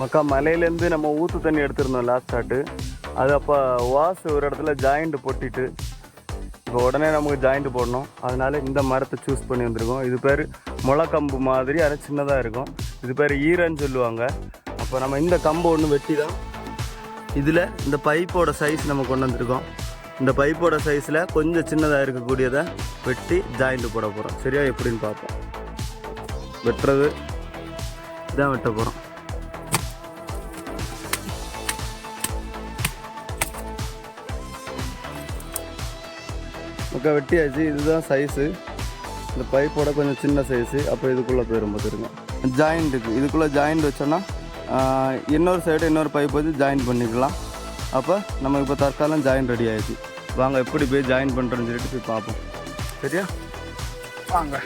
மக்கா மலையிலேருந்து நம்ம ஊற்று தண்ணி எடுத்திருந்தோம் லாஸ்ட் ஆட்டு. அது அப்போ வாஸ் ஒரு இடத்துல ஜாயிண்ட் பொட்டிட்டு இப்போ உடனே நமக்கு ஜாயிண்ட் போடணும். அதனால இந்த மரத்தை சூஸ் பண்ணி வந்திருக்கோம். இது பேர் முளைக்கம்பு மாதிரி அது சின்னதாக இருக்கும். இது பேர் ஈரன்னு சொல்லுவாங்க. அப்போ நம்ம இந்த கம்பு ஒன்று வெட்டி தான் இதில் இந்த பைப்போட சைஸ் நம்ம கொண்டு வந்திருக்கோம். இந்த பைப்போட சைஸில் கொஞ்சம் சின்னதாக இருக்கக்கூடியதை வெட்டி ஜாயிண்ட் போட போகிறோம் சரியா எப்படின்னு பார்ப்போம். வெட்டுறது இதான் வெட்ட போகிறோம் முக்கா வெட்டியாச்சு இதுதான் சைஸு இந்த பைப்போட கொஞ்சம் சின்ன சைஸு அப்போ இதுக்குள்ளே போயிடும் பார்த்துருங்க ஜாயிண்ட்டுக்கு இதுக்குள்ளே ஜாயிண்ட் வச்சோன்னா இன்னொரு சைடு இன்னொரு பைப் வச்சு ஜாயின் பண்ணிக்கலாம். அப்போ நமக்கு இப்போ தற்காலம் ஜாயின் ரெடி ஆயிடுச்சு. வாங்க எப்படி போய் ஜாயின் பண்ணுறோன்னு சொல்லிட்டு போய் பார்ப்போம். சரியா? வாங்க.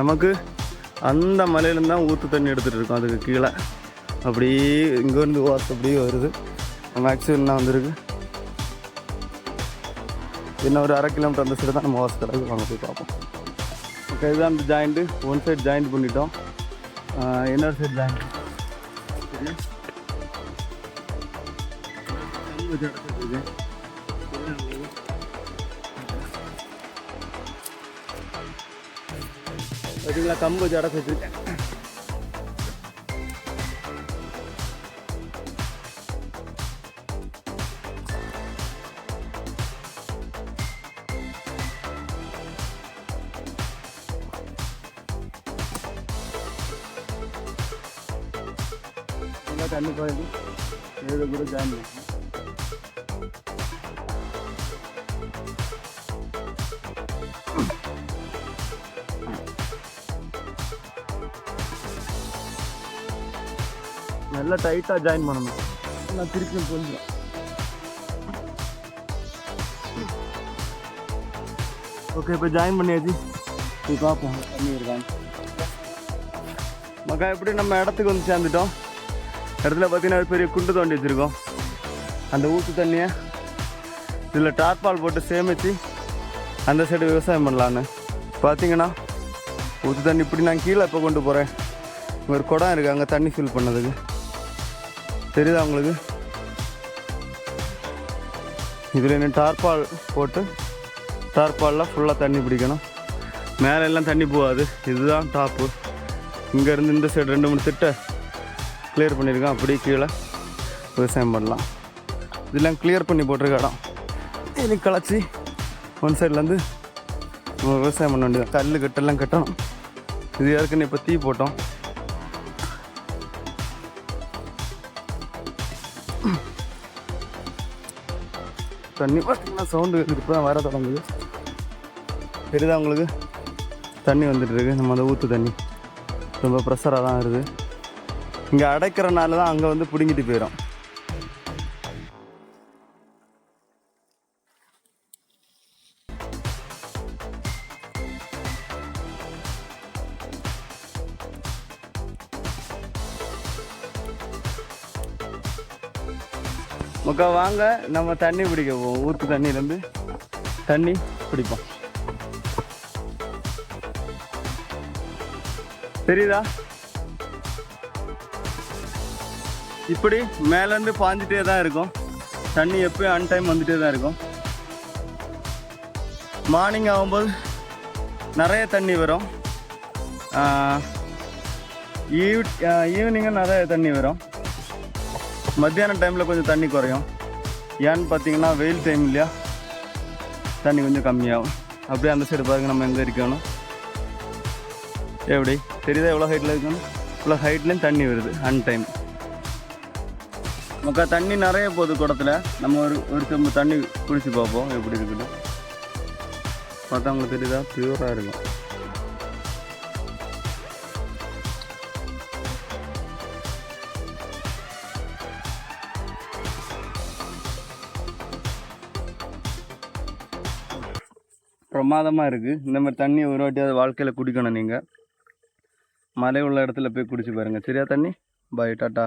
நமக்கு அந்த மலையிலேருந்து தான் ஊற்று தண்ணி எடுத்துகிட்டு இருக்கோம். அதுக்கு கீழே. அப்படியே இங்கேருந்து வாத்து அப்படியே வருது. மேக்ஸிமம் என்ன வந்திருக்கு. இன்னும் ஒரு அரை கிலோமீட்டர் அந்த சைடு தான் நம்ம வாசல் கிடக்கு வாங்க போய் பார்ப்போம். ஓகே இதுதான் அந்த ஜாயிண்ட்டு ஒன் சைடு ஜாயிண்ட் பண்ணிட்டோம். இன்னொரு சைடு ஜாயிண்ட் பார்த்தீங்களா கம்பு வச்சு அடச்சு வச்சிருக்கேன் எல்லாம் தண்ணி போயிடுது ஏழு கூட ஜாயின் நல்லா டைட்டாக ஜாயின் பண்ணணும். நான் திருப்பி கொஞ்சம். ஓகே இப்போ ஜாயின் பண்ணியாச்சு போய் பார்ப்போம் தண்ணி இருக்காங்க மக்கா எப்படி நம்ம இடத்துக்கு வந்து சேர்ந்துட்டோம்? இடத்துல பார்த்தீங்கன்னா பெரிய குண்டு தோண்டி வச்சுருக்கோம். அந்த ஊற்று தண்ணியை இதில் டார்பால் போட்டு சேமித்து அந்த சைடு விவசாயம் பண்ணலான்னு பார்த்தீங்கன்னா ஊற்று தண்ணி இப்படி நான் கீழே இப்போ கொண்டு போகிறேன் ஒரு குடம் இருக்குது அங்கே தண்ணி ஃபில் பண்ணதுக்கு. தெரியுதா உங்களுக்கு? இதில் என்ன டார்பால் போட்டு டார்பாலில் ஃபுல்லாக தண்ணி பிடிக்கணும். மேலே எல்லாம் தண்ணி போகாது. இதுதான் டாப்பு. இங்கேருந்து இந்த சைடு ரெண்டு மூணு திட்டை கிளியர் பண்ணியிருக்கோம் அப்படியே கீழே விவசாயம் பண்ணலாம். இதெல்லாம் கிளியர் பண்ணி போட்டிருக்க இடம். இனி களைச்சி ஒன் சைட்லேருந்து விவசாயம் பண்ண வேண்டியது கல் கட்டெல்லாம் கட்டணும். இது ஏற்கனவே இப்போ தீ போட்டோம். தண்ணி. பார்த்திங்கன்னா சவுண்டு இப்போ தான் வர தொடங்குது. பெரிதாக உங்களுக்கு? தண்ணி வந்துட்டுருக்கு நம்ம அந்த ஊற்று தண்ணி. ரொம்ப ப்ரெஷராக தான் இருக்குது இங்கே அடைக்கிறனால தான் அங்கே வந்து பிடுங்கிட்டு போயிடும் மக்கா வாங்க. நம்ம தண்ணி பிடிக்க போவோம். ஊற்று தண்ணியிலேருந்து. தண்ணி பிடிப்போம் தெரியுதா? இப்படி மேலேருந்து பாஞ்சிட்டே தான் இருக்கும். தண்ணி எப்பயும் அன் டைம் வந்துட்டே தான் இருக்கும். மார்னிங் ஆகும்போது நிறைய தண்ணி வரும். ஈவினிங்கும் நிறைய தண்ணி வரும். மத்தியான டைமில் கொஞ்சம் தண்ணி குறையும். ஏன்னு பார்த்தீங்கன்னா வெயில் டைம் இல்லையா? தண்ணி கொஞ்சம் கம்மியாகும். அப்படியே அந்த சைடு பாருங்கள் நம்ம எங்கே இருக்கணும் எப்படி? தெரியுதா எவ்வளோ ஹைட்டில் இருக்கணும் இவ்வளோ ஹைட்லேயும் தண்ணி வருது அன் டைம் மக்கா தண்ணி நிறைய போகுது குடத்துல. நம்ம ஒரு ஒரு செம்பு தண்ணி குடிச்சு பார்ப்போம் எப்படி இருக்குது பார்த்தா உங்களுக்கு தெரியுதா? பியூராக இருக்கும். பிரமாதமாக இருக்குது இந்த மாதிரி தண்ணி ஒரு வாட்டியாவது வாழ்க்கையில் குடிக்கணும் நீங்கள் மலை உள்ள இடத்துல போய் குடிச்சு பாருங்கள் சரியா தண்ணி? பாய் டாட்டா